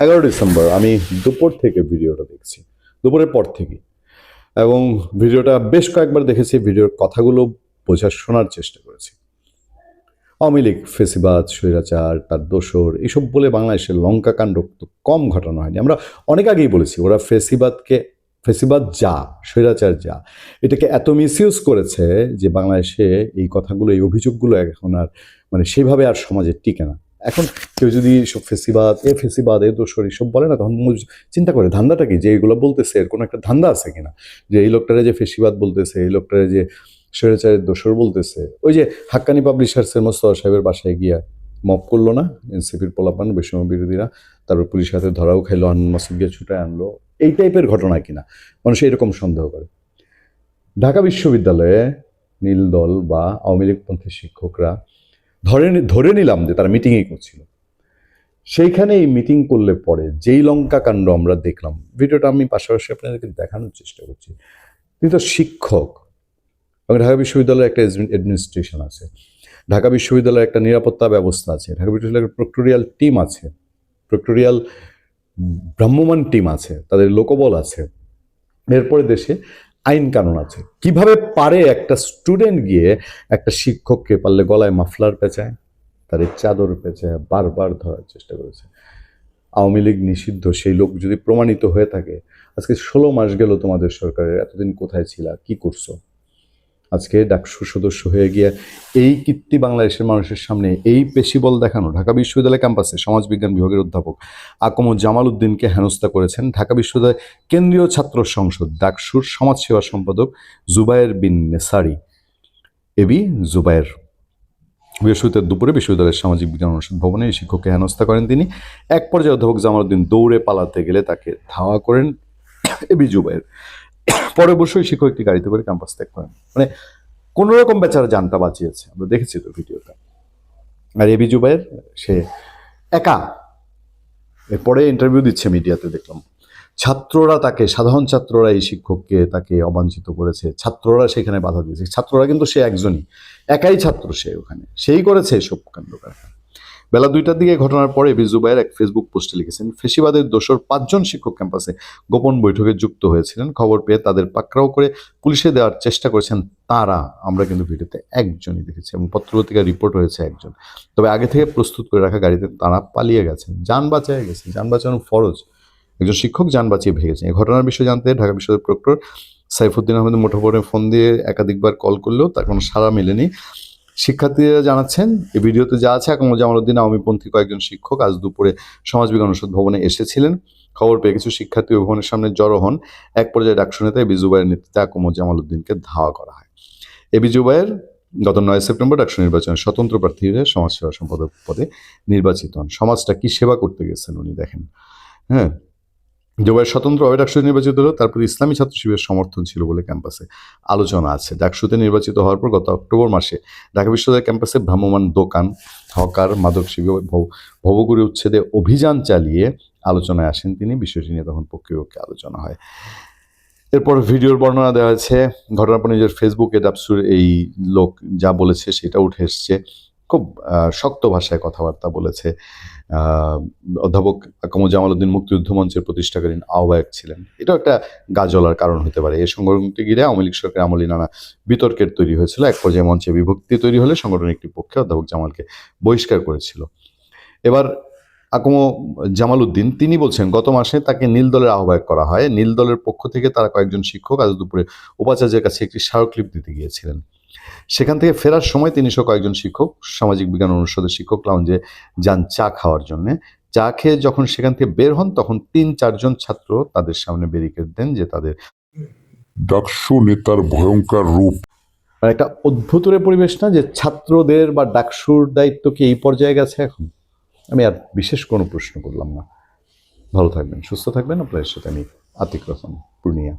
এগারো ডিসেম্বর আমি দুপুর থেকে ভিডিওটা দেখছি। দুপুরের পর থেকে। এবং ভিডিওটা বেশ কয়েকবার দেখেছি, ভিডিওর কথাগুলো বোঝা শোনার চেষ্টা করেছি। আওয়ামী লীগ, ফেসিবাদ, স্বৈরাচার, তার দোসর, এসব বলে বাংলাদেশের লঙ্কা কাণ্ড তো কম ঘটানো হয়নি। আমরা অনেক আগেই বলেছি, ওরা ফেসিবাদকে, ফেসিবাদ যা, স্বৈরাচার যা, এটাকে এত মিসইউজ করেছে যে বাংলাদেশে এই কথাগুলো, এই অভিযোগগুলো এখন আর মানে সেভাবে আর সমাজে টিকে না। এখন কেউ যদি সব ফেসিবাদ, এ ফেসিবাদ, এ দোসর এসব বলে না, তখন চিন্তা করে, ধান্দাটা কি? যে এগুলো বলতেছে, এর কোনো একটা ধান্দা আছে কিনা যে এই লোকটারে যে ফেসিবাদ বলতেছে, এই লোকটারে যে স্বৈরাচারের দোসর বলতেছে, ওই যে হাক্কানি পাবলিশার্সের মোস্তফা সাহেবের বাসায় গিয়া মপ করল না, এনসিপির পোলাপান, বৈষম্য বিরোধীরা, তারপর পুলিশের হাতে ধরাও খাইলো আন মাসুদ গিয়ে ছুটে আনলো, এই টাইপের ঘটনা কিনা মানুষ এরকম সন্দেহ করে। ঢাকা বিশ্ববিদ্যালয়ে নীল দল বা আওয়ামী লীগপন্থী শিক্ষকরা ধরে ধরে নিলাম যে তারা মিটিংই করছিল। সেইখানে এই মিটিং করলে পরে যেই লঙ্কা কাণ্ড আমরা দেখলাম, ভিডিওটা আমি পাশাপাশি আপনাদেরকে দেখানোর চেষ্টা করছি। তিনি তো শিক্ষক। এবং ঢাকা বিশ্ববিদ্যালয়ের একটা অ্যাডমিনিস্ট্রেশন আছে। ঢাকা বিশ্ববিদ্যালয়ের একটা নিরাপত্তা ব্যবস্থা আছে। ঢাকা বিশ্ববিদ্যালয়ের প্রক্টোরিয়াল টিম আছে। প্রক্টোরিয়াল ভ্রাম্যমান টিম আছে। তাদের লোকবল আছে। এরপরে দেশে আইন কানুন আছে। কীভাবে পারে একটা স্টুডেন্ট গিয়ে একটা শিক্ষককে পারলে গলায় মাফলার পেঁচায়? তার চাদর পেঁচায় বারবার ধরার চেষ্টা করেছে। আওয়ামী লীগ নিষিদ্ধ, সেই লোক যদি প্রমাণিত হয়ে থাকে, আজকে ষোলো মাস গেল তোমাদের সরকারের, এতদিন কোথায় ছিলা, কি করছ? আজকে ডাকসু সদস্য হয়ে গিয়ে এই কীর্তি বাংলাদেশের মানুষের সামনে এই পেশিবল দেখানো ঢাকা বিশ্ববিদ্যালয় ক্যাম্পাসে সমাজবিজ্ঞান বিভাগের অধ্যাপক আকম জামাল উদ্দিনকে হেনস্থা করেছেন ঢাকা বিশ্ববিদ্যালয় কেন্দ্রীয় ছাত্র সংসদ ডাকসুর সমাজসেবা সম্পাদক জুবায়ের বিন নেসারি। এবি জুবায়ের বৃহস্পতিবার দুপুরে বিশ্ববিদ্যালয়ের সামাজিক বিজ্ঞান অনুষদ ভবনে এই শিক্ষককে হেনস্থা করেন তিনি। এক পর্যায়ে অধ্যাপক জামাল উদ্দিন দৌড়ে পালাতে গেলে তাকে ধাওয়া করেন এবি জুবায়ের। পরে অবশ্যই শিক্ষক একটি গাড়িতে করে ক্যাম্পাস ত্যাগ করেন। মানে কোনো রকম বেচারা জানটা বাঁচিয়েছে। আমরা দেখেছি তো ভিডিওটা। আর এবি জুবাইর, সে একা। এরপরে ইন্টারভিউ দিচ্ছে মিডিয়াতে, দেখলাম। ছাত্ররা তাকে, সাধারণ ছাত্ররা এই শিক্ষককে তাকে অবাঞ্ছিত করেছে। ছাত্ররা সেখানে বাধা দিয়েছে। ছাত্ররা কিন্তু সে একজনই। একাই ছাত্র সে ওখানে। সেই করেছে এসব কাণ্ড। বেলা দুইটার দিকে ঘটনার পরে বিজুবাইয়ের এক ফেসবুক পোস্টে লিখেছেন, ফেসিবাদের দোষর পাঁচজন শিক্ষক ক্যাম্পাসে গোপন বৈঠকে যুক্ত হয়েছিলেন। খবর পেয়ে তাদের পাকড়াও করে পুলিশে দেওয়ার চেষ্টা করেছেন তারা। আমরা কিন্তু ভিডিওতে একজনই দেখেছি এবং পত্রপত্রিকা রিপোর্ট হয়েছে একজন। তবে আগে থেকে প্রস্তুত করে রাখা গাড়িতে তারা পালিয়ে গেছেন। যান বাঁচায় গেছে যান বাঁচানো ফরজ। একজন শিক্ষক যান বাঁচিয়ে ভেগেছেন এই ঘটনার বিষয়ে জানতে ঢাকা বিশ্ববিদ্যালয়ের প্রক্টর সাইফুদ্দিন আহমেদ মুঠোফোনে ফোন দিয়ে একাধিকবার কল করলেও তার কোনো সাড়া মেলেনি। শিক্ষার্থীরা জানাচ্ছেন এই ভিডিওতে যা আছে আকমল জামালউদ্দিন আওয়ামীপন্থী কয়েকজন শিক্ষক আজ দুপুরে সমাজবিজ্ঞান অনুষদ ভবনে এসেছিলেন। খবর পেয়ে কিছু শিক্ষার্থী ভবনের সামনে জড়ো হন। এক পর্যায়ে ডাকশো নেতা বিজুবাইয়ের নেতৃত্বে আকমল জামালউদ্দিনকে ধাওয়া করা হয়। এ বিজুবাইয়ের গত নয় সেপ্টেম্বর ডাকসু নির্বাচনে স্বতন্ত্র প্রার্থী হয়ে সমাজসেবা সম্পাদক পদে নির্বাচিত হন। সমাজটা কি সেবা করতে গেছেন উনি দেখেন। হ্যাঁ জুবাইয়ের স্বতন্ত্রভাবে ডাকসুতে নির্বাচিত হলো তারপর ইসলামী ছাত্র শিবিরের সমর্থন ছিল বলে ক্যাম্পাসে আলোচনা আছে। ডাকসুতে নির্বাচিত হওয়ার পর গত অক্টোবর মাসে ঢাকা বিশ্ববিদ্যালয় ক্যাম্পাসে ভ্রাম্যমাণ দোকান, হকার, মাদক শিবির ভব- ভবগুড়ি উচ্ছেদে অভিযান চালিয়ে আলোচনায় আসেন তিনি। বিষয়টি নিয়ে তখন পক্ষে পক্ষে আলোচনা হয়। এরপর ভিডিওর বর্ণনা দেওয়া হয়েছে, ঘটনার পর নিজের ফেসবুকে ডাবসুর এই লোক যা বলেছে সেটা উঠে এসছে। খুব শক্ত ভাষায় কথাবার্তা বলেছে। অধ্যাপক আকম জামালউদ্দিন মুক্তিযুদ্ধ মঞ্চের প্রতিষ্ঠাকালীন আহ্বায়ক ছিলেন। এটাও একটা গাজলার কারণ হতে পারে। এই সংগঠনটি ঘিরে আওয়ামী লীগ সরকার আমলে নানা বিতর্কের তৈরি হয়েছিল। এক পর্যায়ে মঞ্চে বিভক্তি তৈরি হলে সংগঠনের একটি পক্ষে অধ্যাপক জামালকে বহিষ্কার করেছিল। এবার আকম জামাল উদ্দিন তিনি বলছেন, গত মাসে তাকে নীল দলের আহ্বায়ক করা হয়। নীল দলের পক্ষ থেকে তারা কয়েকজন শিক্ষক আজ দুপুরে উপাচার্যের কাছে একটি স্মারকলিপ দিতে গিয়েছিলেন। সেখান থেকে ফেরার সময় তিনি সহ কয়েকজন শিক্ষক সামাজিক বিজ্ঞান অনুষদের শিক্ষক লাউঞ্জে যান চা খাওয়ার জন্য। চা খেয়ে যখন সেখান থেকে বের হন তখন তিন চারজন ছাত্র তাদের সামনে ব্যারিকেড দেন যে তাদের ডাকসু নেতার ভয়ঙ্কর রূপ। একটা অদ্ভুতরে পরিবেশ না যে ছাত্রদের বা ডাকসুর দায়িত্ব কি এই পর্যায়ে গেছে এখন? আমি আর বিশেষ কোনো প্রশ্ন করলাম না। ভালো থাকবেন সুস্থ থাকবেন। আপনাদের সাথে আমি আতিক রহমান পূর্ণিয়া।